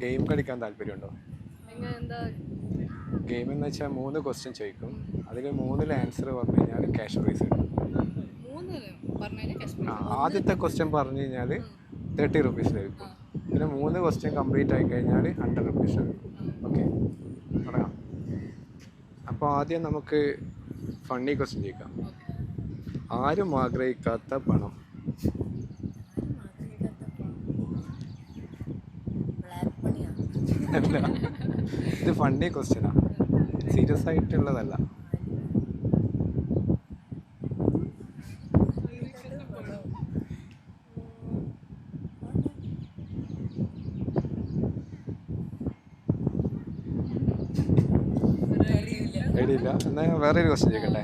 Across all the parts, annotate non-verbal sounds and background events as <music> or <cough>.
Game കളിക്കാൻ താല്പര്യമുണ്ടോ? Game എന്ന് വെച്ചാൽ മൂന്ന് ക്വസ്റ്റ്യൻ ചോദിക്കും. അതിൽ മൂന്നിൽ ആൻസർ പറഞ്ഞു കഴിഞ്ഞാൽ ക്യാഷ് പ്രൈസ് ആ, ആദ്യത്തെ ക്വസ്റ്റ്യൻ പറഞ്ഞു കഴിഞ്ഞാൽ തേർട്ടി റുപ്പീസ് ലഭിക്കും പിന്നെ മൂന്ന് ക്വസ്റ്റ്യൻ കംപ്ലീറ്റ് ആയി കഴിഞ്ഞാൽ ഹൺഡ്രഡ് റുപ്പീസ് ലഭിക്കും ഓക്കെ തുടങ്ങാം അപ്പോൾ ആദ്യം നമുക്ക് ഫണ്ണി ക്വസ്റ്റ്യൻ ചോദിക്കാം. ആരും ആഗ്രഹിക്കാത്ത പണം. അല്ല. ഇത് ഫണ്ണി ക്വസ്റ്റ്യനാ സീരിയസ് ആയിട്ടുള്ളതല്ല. എന്നാൽ വേറെ വേറൊരു ക്വസ്റ്റ്യൻ ചോദിക്കട്ടെ?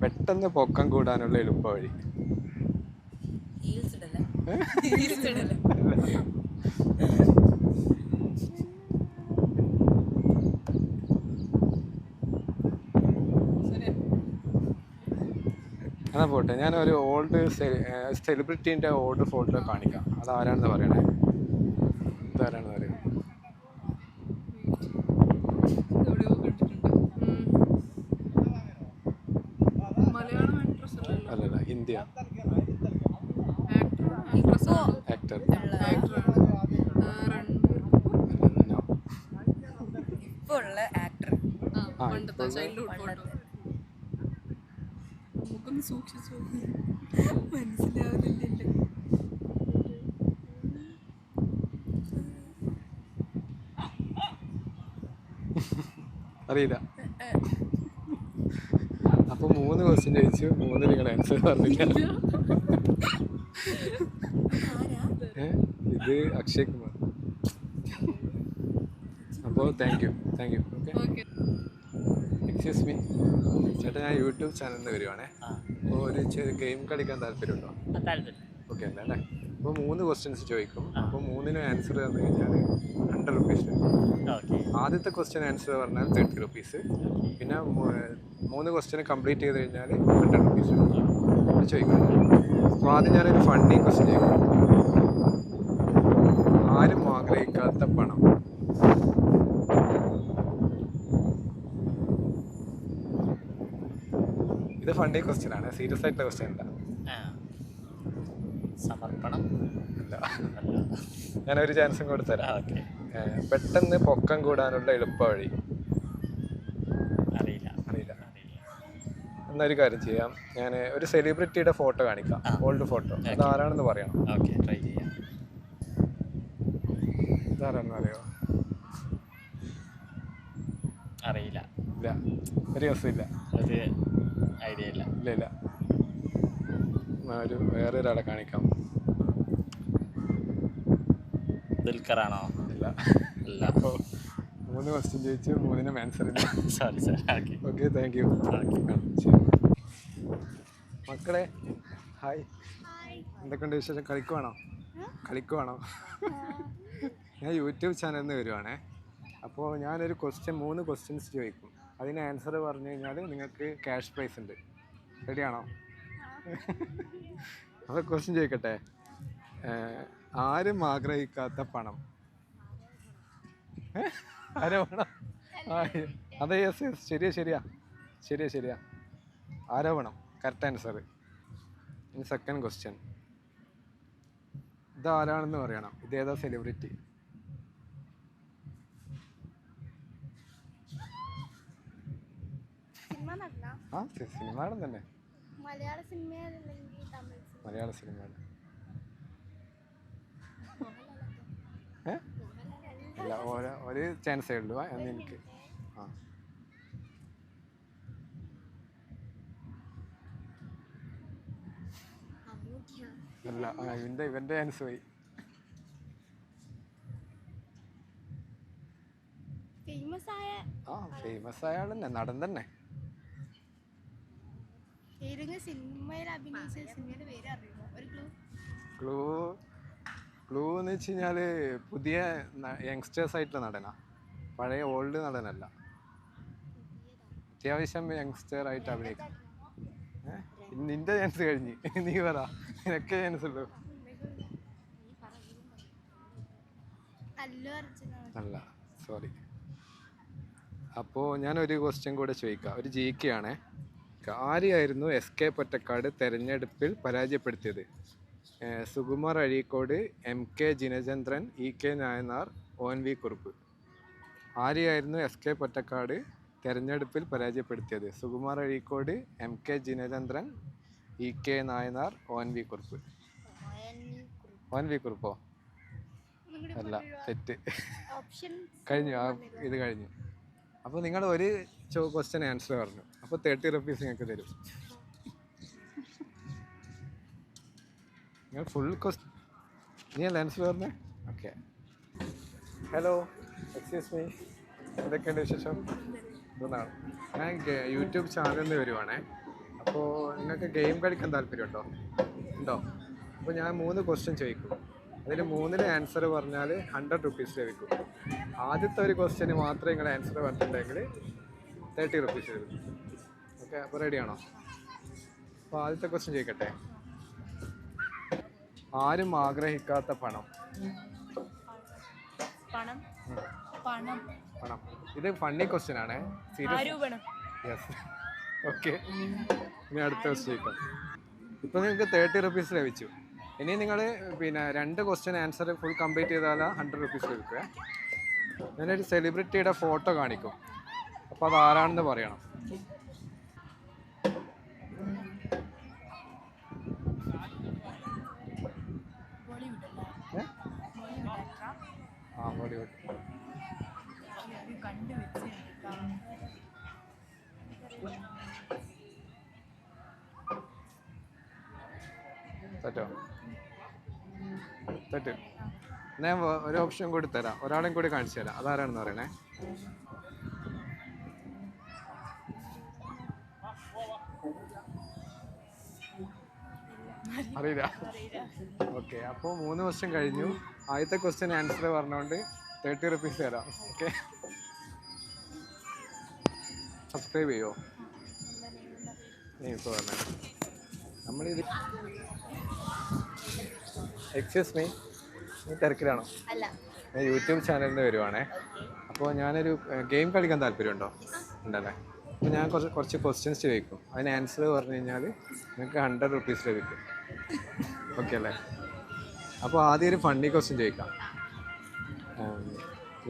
പെട്ടെന്ന് പൊക്കം കൂടാനുള്ള എളുപ്പ വഴി അല്ല. എന്നാ പോട്ടെ ഞാൻ ഒരു ഓൾഡ് സെലിബ്രിറ്റീന്റെ ഓൾഡ് ഫോട്ടോ കാണിക്കാം. അത് ആരാണെന്ന് പറയണേ? ഇതാരാണെന്ന് പറയുന്നത് അല്ലല്ലോ ഇന്ത്യ. ആക്ടർ ഉള്ള ആക്ടർ ആ നമുക്കൊന്ന് സൂക്ഷിച്ചു മനസ്സിലാവുന്നില്ലല്ലോ. അറിയില്ല. അപ്പൊ മൂന്ന് ക്വസ്റ്റ്യൻ ചോദിച്ചു. മൂന്ന് നിങ്ങൾ ആൻസർ പറഞ്ഞില്ല? ഇത് അക്ഷയ് കുമാർ. അപ്പോൾ thank you thank you okay excuse me ചേട്ടാ ഞാൻ യൂട്യൂബ് ചാനലിൽ നിന്ന് വരുവാണേ. ഒരു ഗെയിം കളിക്കാൻ താല്പര്യമുണ്ടോ? താല്പര്യം. ഓക്കെ അല്ല അല്ലേ? അപ്പോൾ മൂന്ന് ക്വസ്റ്റ്യൻസ് ചോദിക്കും. അപ്പോൾ മൂന്നിനും ആൻസർ തന്നു കഴിഞ്ഞാൽ ഹൺഡ്രഡ് റുപ്പീസ് ഓക്കെ ആദ്യത്തെ ക്വസ്റ്റ്യൻ ആൻസർ പറഞ്ഞാൽ തേർട്ടി റുപ്പീസ് പിന്നെ മൂന്ന് ക്വസ്റ്റ്യൻ കംപ്ലീറ്റ് ചെയ്ത് കഴിഞ്ഞാൽ ഹൺഡ്രഡ് റുപ്പീസ് ചോദിക്കണം അപ്പോൾ ആദ്യം ഞാനൊരു ഫണ്ടി ക്വസ്റ്റ്യൻ ചോദിക്കും ആരും ആഗ്രഹിക്കാത്ത പണം ഇത് ഫണ്ടി ക്വസ്റ്റ്യൻ ആണ്. സീരിയസ് ആയിട്ടുള്ള ക്വസ്റ്റ്യൻ അല്ല. സമർപ്പണം. അല്ല. ഞാൻ ഒരു ചാൻസും കൂടെ തരാം. പെട്ടെന്ന് പൊക്കം കൂടാനുള്ള എളുപ്പ വഴി അറിയില്ല. അറിയില്ല. അറിയില്ല. എന്നൊരു കാര്യം ചെയ്യാം. ഞാൻ ഒരു സെലിബ്രിറ്റിയുടെ ഫോട്ടോ കാണിക്കാം. ഓൾഡ് ഫോട്ടോ അത് ആരാണെന്ന് പറയണം ട്രൈ ചെയ്യാം. ഇതാരാണെന്ന് അറിയോ? അറിയില്ല. ഇല്ല. ഒരു രസമില്ല ഒരു ഐഡിയ ഇല്ല ഇല്ല ഇല്ല എന്നാ ഒരു വേറെ ഒരാളെ കാണിക്കാം. ദുൽഖറാണോ ഇല്ല. ഇല്ല. അപ്പോൾ മൂന്ന് ക്വസ്റ്റ്യൻ ചോദിച്ചു മൂന്നിനും ആൻസർ ഇല്ല. Sorry sir okay okay thank you മക്കളെ ഹായ് എന്തൊക്കെയുണ്ട് വിശേഷം? കളിക്കുവാണോ? കളിക്കുവാണോ? ഞാൻ യൂട്യൂബ് ചാനലിൽ നിന്ന് വരുവാണേ. അപ്പോൾ ഞാനൊരു ക്വസ്റ്റ്യൻ മൂന്ന് ക്വസ്റ്റ്യൻസ് ചോദിക്കും. അതിന് ആൻസർ പറഞ്ഞു കഴിഞ്ഞാൽ നിങ്ങൾക്ക് ക്യാഷ് പ്രൈസ് ഉണ്ട്. റെഡിയാണോ അപ്പോൾ ക്വസ്റ്റ്യൻ ചോദിക്കട്ടെ? ആരും ആഗ്രഹിക്കാത്ത പണം. ആരോ പണം? അതെ യെസ് യെസ് ശരിയാ ശരിയാ. ശരിയാ ശരിയാ. ആരോപണം കറക്റ്റ് ആൻസർ ഇനി സെക്കൻഡ് ക്വസ്റ്റ്യൻ ഇത് ആരാണെന്ന് പറയണം ഇതേതാ സെലിബ്രിറ്റി സിനിമ നടന സിനിമ നടൻ തന്നെ മലയാള സിനിമയിലല്ലെങ്കിൽ തമിഴ് മലയാള സിനിമയുടെ ഏ? അല്ല ഓരോ ഒരു ചാൻസേ ഉള്ളൂ. ആ, എന്ന് എനിക്ക്. ആ. അല്ല ആ, ഇവന്റെ ഇവന്റെ ചാൻസ് പോയി. ഫേമസ് ആയ ആ ഫേമസ് ആയ ആൾ തന്നെ നടൻ തന്നെ. ഏതെങ്കിലും സിനിമയിൽ അഭിനയിച്ച സിനിമയുടെ പേര് അറിയുമോ ഒരു ക്ലൂ ക്ലൂ ക്ലൂ എന്ന് വെച്ച് കഴിഞ്ഞാൽ പുതിയ യങ്സ്റ്റേഴ്സ് ആയിട്ടുള്ള നടനാ. പഴയ ഓൾഡ് നടനല്ല. അത്യാവശ്യം യങ്സ്റ്റർ ആയിട്ട് അഭിനയിക്കും. നിന്റെ ചാൻസ് കഴിഞ്ഞ്. നീ പറ. നിനക്കെ ചാൻസ് ഉള്ളൂ. അല്ല അല്ല സോറി അപ്പോൾ ഞാനൊരു ക്വസ്റ്റ്യൻ കൂടെ ചോദിക്കാം. ഒരു ജി കെ ആണേ. ആരെയായിരുന്നു എസ് കെ പൊറ്റക്കാട് തെരഞ്ഞെടുപ്പിൽ പരാജയപ്പെടുത്തിയത്. Sukumar Azhikode M K Jinachandran E K Nayanar O N V Kurup. ആരെയായിരുന്നു S K Pottekkatt തെരഞ്ഞെടുപ്പിൽ പരാജയപ്പെടുത്തിയത്? Sukumar Azhikode M K Jinachandran E K Nayanar O N V Kurup. O N V കുറുപ്പോ? അല്ല തെറ്റ്. കഴിഞ്ഞു ആ ഇത് കഴിഞ്ഞു. അപ്പോൾ നിങ്ങൾ ഒരു ക്വസ്റ്റ്യൻ ആൻസർ പറഞ്ഞു. അപ്പോൾ തേർട്ടി റുപ്പീസ് നിങ്ങൾക്ക് തരും. നിങ്ങൾ ഫുൾ കോസ്റ്റ് നീ ലെൻസ് പറഞ്ഞേ ഓക്കെ ഹലോ എക്സ്ക്യൂസ് മീ എന്തൊക്കെയുണ്ട് വിശേഷം? ഇതൊന്നാണ് ഞാൻ യൂട്യൂബ് ചാനലിൽ നിന്ന് വരുവാണേ. അപ്പോൾ നിങ്ങൾക്ക് ഗെയിം കളിക്കാൻ താല്പര്യമുണ്ടോ? ഉണ്ടോ? അപ്പോൾ ഞാൻ മൂന്ന് ക്വസ്റ്റ്യൻ ചോദിക്കും. അതിൽ മൂന്നിന് ആൻസർ പറഞ്ഞാൽ ഹൺഡ്രഡ് റുപ്പീസ് ലഭിക്കും ആദ്യത്തെ ഒരു ക്വസ്റ്റ്യന് മാത്രമേ നിങ്ങൾ ആൻസർ പറഞ്ഞിട്ടുണ്ടെങ്കിൽ തേർട്ടി റുപ്പീസ് ലഭിക്കും ഓക്കെ അപ്പോൾ റെഡിയാണോ അപ്പോൾ ആദ്യത്തെ ക്വസ്റ്റ്യൻ ചോദിക്കട്ടെ. ആരും ആഗ്രഹിക്കാത്ത പണം. പണം. പണം. പണം. ഇത് ഫണ്ണി ക്വസ്റ്റ്യൻ ആണ്. യെസ് ഓക്കെ ഇനി അടുത്ത ക്വസ്റ്റ്യൻ ചോദിക്കാം. ഇപ്പൊ നിങ്ങൾക്ക് തേർട്ടി റുപ്പീസ് ലഭിച്ചു. ഇനി നിങ്ങൾ പിന്നെ രണ്ട് ക്വസ്റ്റ്യൻ ആൻസർ ഫുൾ കംപ്ലീറ്റ് ചെയ്താൽ ഹൺഡ്രഡ് റുപ്പീസ് ലഭിക്കുക. ഞാനൊരു സെലിബ്രിറ്റിയുടെ ഫോട്ടോ കാണിക്കും. അപ്പോൾ അത് ആരാണെന്ന് പറയണം. തെറ്റോ? തെറ്റ്. ഞാൻ ഒരു ഓപ്ഷൻ കൂടി തരാം. ഒരാളെയും കൂടി കാണിച്ചു തരാം. അതാരാണെന്ന് പറയണേ? അറിയില്ല. ഓക്കെ അപ്പോൾ മൂന്ന് ക്വസ്റ്റ്യൻ കഴിഞ്ഞു. ആദ്യത്തെ ക്വസ്റ്റ്യൻ ആൻസർ പറഞ്ഞുകൊണ്ട് തേർട്ടി റുപ്പീസ് തരാം. ഓക്കെ സബ്സ്ക്രൈബ് ചെയ്യുമോ നീ ഇപ്പോൾ പറഞ്ഞേ നമ്മളിത് എക്സ്ക്യൂസ് മീ നീ തിരക്കിലാണോ ഞാൻ യൂട്യൂബ് ചാനലിൽ നിന്ന് വരുവാണേ. അപ്പോൾ ഞാനൊരു ഗെയിം കളിക്കാൻ താല്പര്യമുണ്ടോ? ഉണ്ടല്ലേ? അപ്പോൾ ഞാൻ കുറച്ച് കുറച്ച് ക്വസ്റ്റ്യൻസ് ചോദിക്കും. അതിന് ആൻസർ പറഞ്ഞു കഴിഞ്ഞാൽ നിങ്ങൾക്ക് ഹൺഡ്രഡ് റുപ്പീസ് ലഭിക്കും ഓക്കെ അല്ലേ? അപ്പോൾ ആദ്യം ഒരു ഫണ്ണി ക്വസ്റ്റ്യൻ ചോദിക്കാം.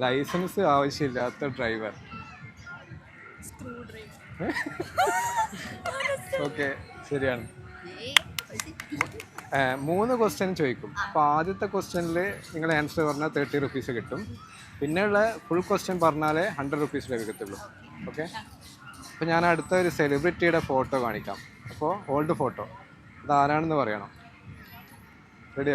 ലൈസൻസ് ആവശ്യമില്ലാത്ത ഡ്രൈവർ <laughs> ഓക്കെ ശരിയാണ്. മൂന്ന് ക്വസ്റ്റ്യൻ ചോദിക്കും. അപ്പോൾ ആദ്യത്തെ ക്വസ്റ്റ്യനിൽ നിങ്ങൾ ആൻസർ പറഞ്ഞാൽ തേർട്ടി റുപ്പീസ് കിട്ടും. പിന്നെയുള്ള ഫുൾ ക്വസ്റ്റ്യൻ പറഞ്ഞാലേ ഹൺഡ്രഡ് റുപ്പീസ് ലഭിക്കത്തുള്ളൂ ഓക്കെ? അപ്പോൾ ഞാൻ അടുത്ത ഒരു സെലിബ്രിറ്റിയുടെ ഫോട്ടോ കാണിക്കാം. അപ്പോൾ ഓൾഡ് ഫോട്ടോ അത് ആരാണെന്ന് പറയണം റെഡി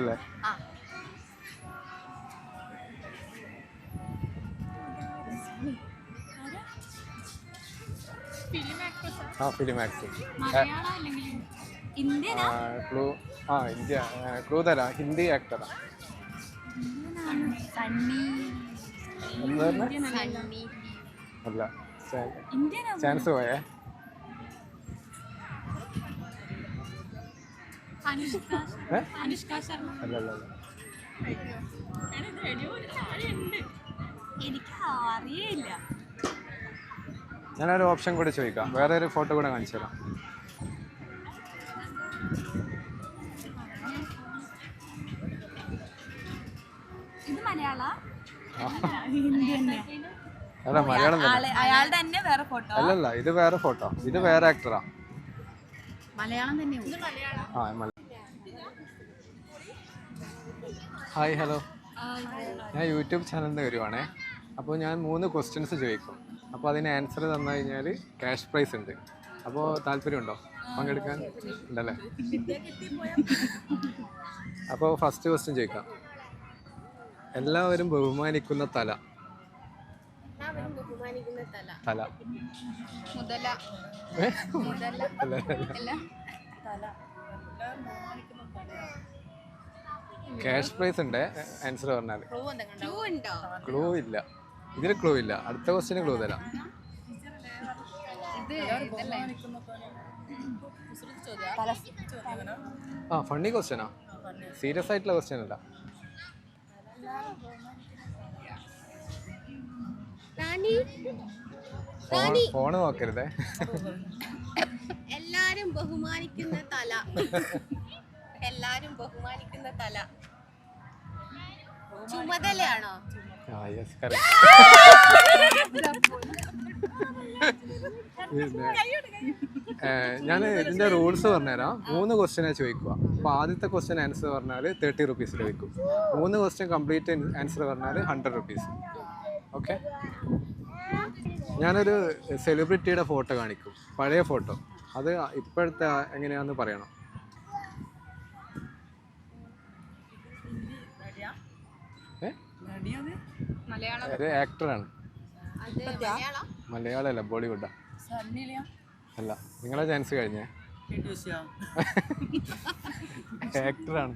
ആ ഫിലിം ഇന്ത്യൻ ക്ലൂ ആ ഇന്ത്യ ക്ലൂ തരാ. ഹിന്ദി ആക്ടറാ അല്ല. ചാൻസ് പോയേ. അനുഷ്ക ഏ? അനുഷ്ക ശർമ്മ അല്ല അല്ല അല്ല എടാ, ഇത് എവിടെയോ ഒരു താഴെയുണ്ട് എനിക്ക് അറിയില്ല ഞാനൊരു ഓപ്ഷൻ കൂടി ചോദിക്കാം. വേറെ ഒരു ഫോട്ടോ കൂടെ കാണിച്ചു തരാം. ഇത് മലയാള? ആ, അല്ല മലയാളം തന്നെ. തന്നെ വേറെ ഫോട്ടോ? അല്ലല്ല ഇത് വേറെ ഫോട്ടോ. ഇത് വേറെ ആക്ടറാ മലയാളം ആ ഹായ് ഹലോ ഞാൻ യൂട്യൂബ് ചാനലിൽ നിന്ന് വരുവാണേ. അപ്പോൾ ഞാൻ മൂന്ന് ക്വസ്റ്റ്യൻസ് ചോദിക്കും. അപ്പോൾ അതിന് ആൻസർ തന്നു കഴിഞ്ഞാൽ ക്യാഷ് പ്രൈസ് ഉണ്ട്. അപ്പോൾ താല്പര്യമുണ്ടോ? പങ്കെടുക്കാൻ? ഉണ്ടല്ലേ? അപ്പോൾ ഫസ്റ്റ് ക്വസ്റ്റ്യൻ ചോദിക്കാം. എല്ലാവരും ബഹുമാനിക്കുന്ന തല. തല. തല. മുതല. മുതല. അല്ല, അല്ല. അല്ല ക്യാഷ് പ്രൈസ് ഉണ്ട് ആൻസർ പറഞ്ഞാൽ ക്ലൂ ഇല്ല. ഇതിന് ക്ലൂ ഇല്ല. അടുത്ത ക്വസ്റ്റിന് ക്ലൂ തരാം. ആ ഫണ്ണി ക്വസ്റ്റ്യനാ സീരിയസ് ആയിട്ടുള്ള ക്വസ്റ്റ്യൻ അല്ല. ഫോണ് നോക്കരുതേ. എല്ലാരും ബഹുമാനിക്കുന്ന തല. എല്ലാരും ബഹുമാനിക്കുന്ന തല. ചുമതലയാണോ? യെസ് കറക്റ്റ് ഞാൻ ഇതിന്റെ റൂൾസ് പറഞ്ഞുതരാം. മൂന്ന് ക്വസ്റ്റ്യനെ ചോദിക്കുക. അപ്പൊ ആദ്യത്തെ ക്വസ്റ്റ്യൻ ആൻസർ പറഞ്ഞാൽ തേർട്ടി റുപ്പീസ് ലഭിക്കും മൂന്ന് ക്വസ്റ്റ്യൻ കംപ്ലീറ്റ് ആൻസർ പറഞ്ഞാൽ ഹൺഡ്രഡ് റുപ്പീസ് ഓക്കെ ഞാനൊരു സെലിബ്രിറ്റിയുടെ ഫോട്ടോ കാണിക്കും. പഴയ ഫോട്ടോ അത് ഇപ്പോഴത്തെ എങ്ങനെയാണെന്ന് പറയണം? ഏ? ഒരു ആക്ടറാണ് അത് മലയാളം. മലയാളമല്ല ബോളിവുഡാ. അല്ല നിങ്ങളെ ചാൻസ് കഴിഞ്ഞേ. ആക്ടറാണ്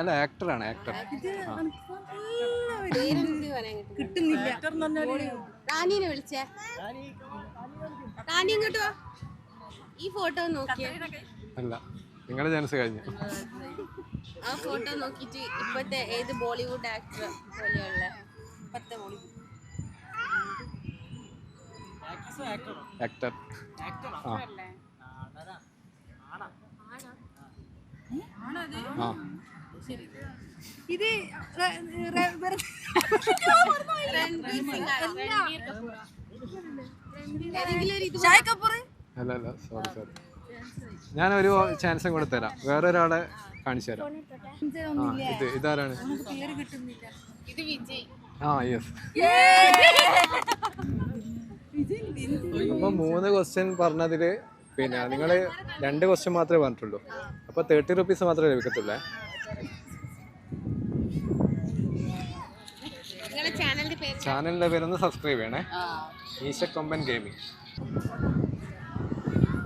അല്ല ആക്ടറാണ് ആക്ടർ കിട്ടുന്നില്ല. റാനീനെ വിളിച്ചേ. റാനി ഇങ്ങോട്ട് വാ? ഈ ഫോട്ടോ നോക്കിയേ. അല്ല നിങ്ങളുടെ ചാൻസ് കഴിഞ്ഞു. ആ ഫോട്ടോ നോക്കിയിട്ട് ഇപ്പത്തെ ഏത് ബോളിവുഡ് ആക്ടർ പോലെയുള്ള ഇപ്പത്തെ ബോളിവുഡ്? ആക്ടർ ആ. ആ. രൺബീർ അല്ല അല്ല സോറി സോറി ഞാനൊരു ചാൻസും കൂടെ തരാം. വേറൊരാളെ കാണിച്ചു തരാം. ആ ഇത് ഇതാരാണ്? ആ യെസ് <laughs> അപ്പൊ മൂന്ന് ക്വസ്റ്റ്യൻ പറഞ്ഞതിൽ പിന്നെ നിങ്ങൾ രണ്ട് ക്വസ്റ്റ്യൻ മാത്രമേ പറഞ്ഞിട്ടുള്ളൂ. അപ്പൊ തേർട്ടി റുപ്പീസ് മാത്രമേ ലഭിക്കത്തുള്ളേ. നിങ്ങളുടെ ചാനലിന്റെ പേര് ചാനലിന്റെ പേരൊന്ന് സബ്സ്ക്രൈബ് ചെയ്യണേ. ഈശ കൊമ്പൻ ഗെയിമിംഗ്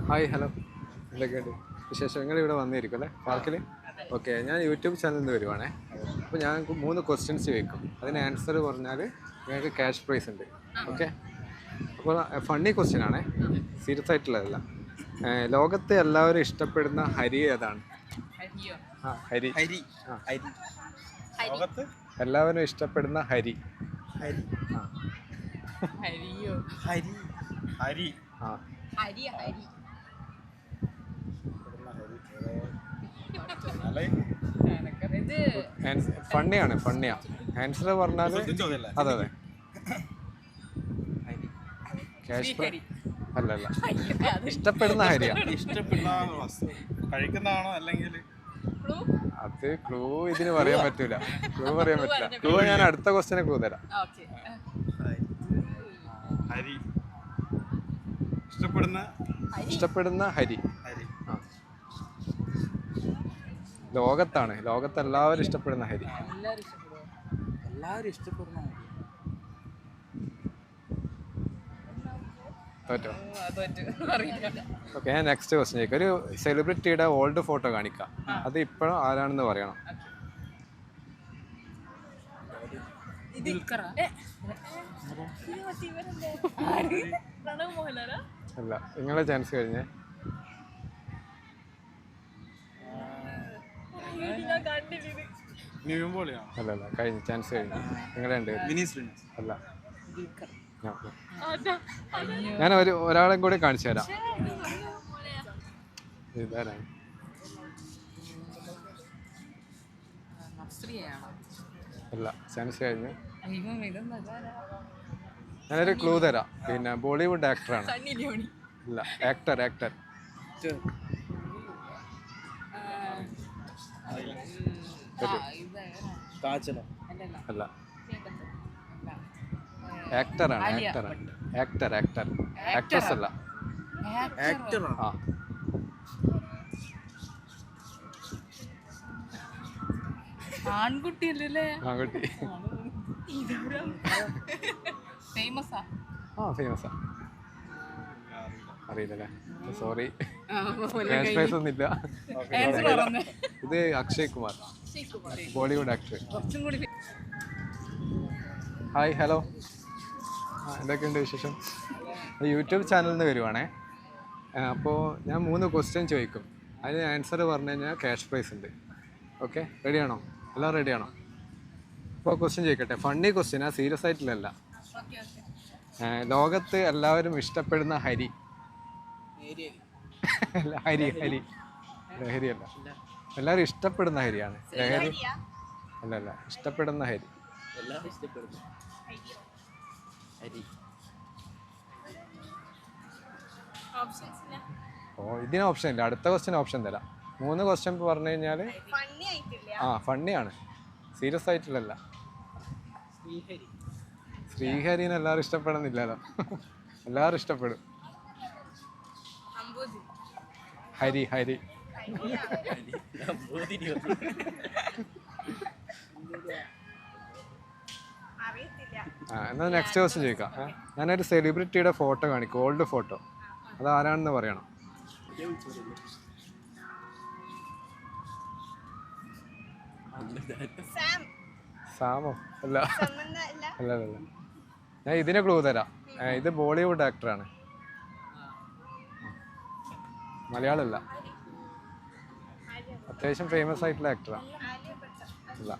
ഹായ് ഹലോ എന്തൊക്കെയുണ്ട് വിശേഷം? നിങ്ങൾ ഇവിടെ വന്നിരിക്കും അല്ലേ? പാർക്കിൽ ഓക്കെ ഞാൻ യൂട്യൂബ് ചാനലിൽ നിന്ന് വരുവാണേ. അപ്പോൾ ഞാൻ മൂന്ന് ക്വസ്റ്റ്യൻസ് ചോദിക്കും. അതിന് ആൻസർ പറഞ്ഞാൽ നിങ്ങൾക്ക് ക്യാഷ് പ്രൈസ് ഉണ്ട്. ഓക്കെ അപ്പോൾ ഫണ്ണി ക്വസ്റ്റ്യൻ ആണേ. സീരിയസ് ആയിട്ടുള്ളതല്ല ലോകത്തെ എല്ലാവരും ഇഷ്ടപ്പെടുന്ന ഹരി ഏതാണ്? ആ ഹരി. ഹരി. ഹരി. എല്ലാവരും ഇഷ്ടപ്പെടുന്ന ഹരി. ഹരി. ആ. ഹരി. ഹരി ആ ഫണ്ണിയാണ് ഫണ്ണിയാ ആൻസർ പറഞ്ഞാൽ അതെ അതെ. ക്യാഷ് അല്ല അല്ല. ഇഷ്ടപ്പെടുന്ന ഹരിയാ കഴിക്കുന്നതാണോ അല്ലെങ്കിൽ? അത് ക്ലൂ ഇതിന് പറയാൻ പറ്റൂല. ക്ലൂ പറയാൻ പറ്റില്ല ക്ലൂ ഞാൻ അടുത്ത ക്വസ്റ്റിനെ ക്ലൂ തരാം. ഇഷ്ടപ്പെടുന്ന ഇഷ്ടപ്പെടുന്ന ഹരി ഹരി ആ ലോകത്താണ്. ലോകത്ത് എല്ലാവരും ഇഷ്ടപ്പെടുന്ന ഹരി. എല്ലാവരും ഇഷ്ടപ്പെടുന്ന ഓക്കെ ഞാൻ നെക്സ്റ്റ് ക്വസ്റ്റ്യൻ ചോദിക്കാം. ഒരു സെലിബ്രിറ്റിയുടെ ഓൾഡ് ഫോട്ടോ കാണിക്കാം. അത് ഇപ്പോഴും ആരാണെന്ന് പറയണം. അല്ല നിങ്ങളെ ചാൻസ് കഴിഞ്ഞേ. ഞാൻ കണ്ടില്ല ഇത്. നിവിൻ പോളിയാണോ അല്ല അല്ല കഴിഞ്ഞു ചാൻസ് കഴിഞ്ഞു. നിങ്ങളെ ഉണ്ട് അല്ല. ഞാൻ- ഒരു ഒരാളെയും കൂടി കാണിച്ചു തരാം. ഇതാരാണ്? അല്ല ചാൻസ് കഴിഞ്ഞു. ഞാനൊരു ക്ലൂ തരാം. പിന്നെ ബോളിവുഡ് ആക്ടറാണ് സണ്ണി ലിയോണി. ഇല്ല ആക്ടർ ആക്ടർ അല്ല. ആക്ടറാണ് ആക്ടറാണ് ആക്ടർ ആക്ടർ ആക്ട്രസ് അല്ല. ആ? ആൺകുട്ടിയല്ലേ ആൺകുട്ടി. ഫേമസാ ആ? ഫേമസാ അറിയില്ലല്ലേ സോറി ഒന്നുമില്ല. ഇത് Akshay Kumar. Bollywood actor hi hello എന്തൊക്കെയുണ്ട് വിശേഷം? യൂട്യൂബ് ചാനലിൽ നിന്ന് വരുവാണേ. അപ്പോൾ ഞാൻ മൂന്ന് ക്വസ്റ്റ്യൻ ചോദിക്കും. അതിന് ആൻസർ പറഞ്ഞു കഴിഞ്ഞാൽ ക്യാഷ് പ്രൈസ് ഉണ്ട്. ഓക്കെ റെഡിയാണോ എല്ലാം റെഡിയാണോ അപ്പോൾ ക്വസ്റ്റ്യൻ ചോദിക്കട്ടെ. ഫണ്ണി ക്വസ്റ്റ്യനാ സീരിയസ് ആയിട്ടില്ലല്ല. ലോകത്ത് എല്ലാവരും ഇഷ്ടപ്പെടുന്ന ഹരി. ഹരി ഹരി. ഹരി. ലഹരിയല്ല എല്ലാവരും ഇഷ്ടപ്പെടുന്ന ഹരിയാണ്. ലഹരി അല്ല അല്ല ഇഷ്ടപ്പെടുന്ന ഹരി. എല്ലാവരും ഇഷ്ടപ്പെടുന്നു. ഓ ഇതിന് ഓപ്ഷൻ ഇല്ല. അടുത്ത ക്വസ്റ്റ്യൻ ഓപ്ഷൻ തരാം. മൂന്ന് ക്വസ്റ്റ്യൻ പറഞ്ഞു കഴിഞ്ഞാൽ ഫണ്ണി ആയിട്ടില്ല. ആ ഫണ്ണിയാണ് സീരിയസ് ആയിട്ടുള്ളല്ല ശ്രീഹരി. ശ്രീഹരിനെ എല്ലാവരും ഇഷ്ടപ്പെടുന്നില്ലല്ലോ. എല്ലാവരും ഇഷ്ടപ്പെടും. ഹരി ഹരി. എന്നാൽ നെക്സ്റ്റ് ക്വസ്റ്റ്യൻ ചോദിക്കാം? ഞാനൊരു സെലിബ്രിറ്റിയുടെ ഫോട്ടോ കാണിക്കും ഓൾഡ് ഫോട്ടോ അത് ആരാണെന്ന് പറയണം. സാമോ? അല്ല. അല്ല അല്ല ഞാൻ ഇതിനെ ക്ലൂ തരാം. ഇത് ബോളിവുഡ് ആക്ടറാണ് മലയാളമല്ല. അത്യാവശ്യം ഫേമസ് ആയിട്ടുള്ള ആക്ടറാണ് അല്ല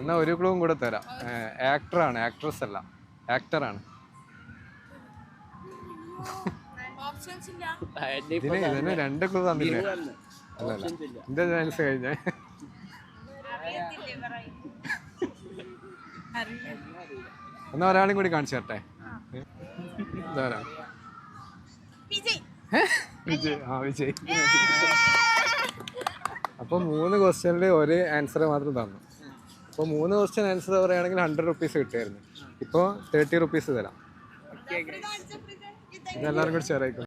എന്നാ ഒരു ക്ലൂവും കൂടെ തരാം. ആക്ടറാണ് ആക്ട്രസ് അല്ല. ആക്ടറാണ് ഇതിന് ഇതിന് രണ്ട് ക്ലൂ തന്നില്ലേ? അല്ലല്ല അല്ല എന്റെ ചാൻസ് കഴിഞ്ഞേ. എന്നാ ഒരാളും കൂടി കാണിച്ചു തരട്ടെ? ഇതാരാ? വിജയ്. ആ വിജയ്. അപ്പോൾ മൂന്ന് ക്വസ്റ്റ്യനിൽ ഒരു ആൻസർ മാത്രം തന്നു. അപ്പോൾ മൂന്ന് ക്വസ്റ്റ്യൻ ആൻസർ പറയുകയാണെങ്കിൽ ഹൺഡ്രഡ് റുപ്പീസ് കിട്ടുമായിരുന്നു ഇപ്പോൾ തേർട്ടി റുപ്പീസ് തരാം. ഇതെല്ലാവരും കൂടി ഷെയർ ആയിക്കോ